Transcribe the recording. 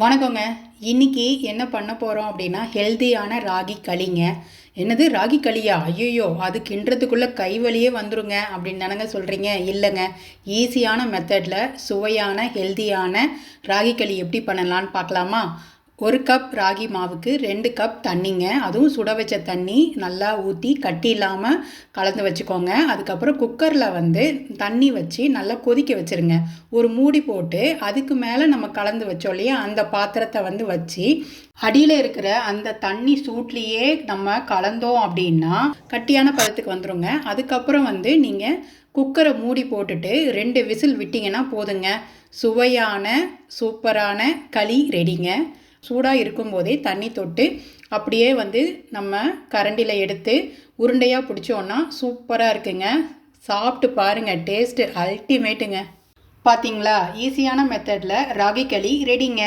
வணக்கங்க. இன்னைக்கு என்ன பண்ண போகிறோம் அப்படின்னா ஹெல்தியான ராகி களிங்க. என்னது? ராகி களியா? ஐயோ அது கிண்டுறதுக்குள்ளே கை வலியே வந்துருங்க அப்படின்னு தானங்க சொல்கிறீங்க இல்லைங்க. ஈஸியான மெத்தடில் சுவையான ஹெல்தியான ராகி களி எப்படி பண்ணலான்னு பார்க்கலாமா? ஒரு கப் ராகி மாவுக்கு ரெண்டு கப் தண்ணிங்க. அதுவும் சுட வச்ச தண்ணி நல்லா ஊற்றி கட்டி இல்லாமல் கலந்து வச்சுக்கோங்க. அதுக்கப்புறம் குக்கரில் வந்து தண்ணி வச்சு நல்லா கொதிக்க வச்சுருங்க. ஒரு மூடி போட்டு அதுக்கு மேலே நம்ம கலந்து வச்சோம் இல்லையா? அந்த பாத்திரத்தை வந்து வச்சு அடியில் இருக்கிற அந்த தண்ணி சூட்லேயே நம்ம கலந்தோம் அப்படின்னா கட்டியான பதத்துக்கு வந்துருங்க. அதுக்கப்புறம் வந்து நீங்கள் குக்கரை மூடி போட்டுட்டு ரெண்டு விசில் விட்டிங்கன்னா போதுங்க. சுவையான சூப்பரான களி ரெடிங்க. சூடாக இருக்கும்போதே தண்ணி தொட்டு அப்படியே வந்து நம்ம கரண்டியில் எடுத்து உருண்டையாக பிடிச்சோன்னா சூப்பராக இருக்குங்க. சாப்பிட்டு பாருங்கள் டேஸ்ட்டு அல்டிமேட்டுங்க பார்த்தீங்களா ஈஸியான மெத்தடில் ராகி களி ரெடிங்க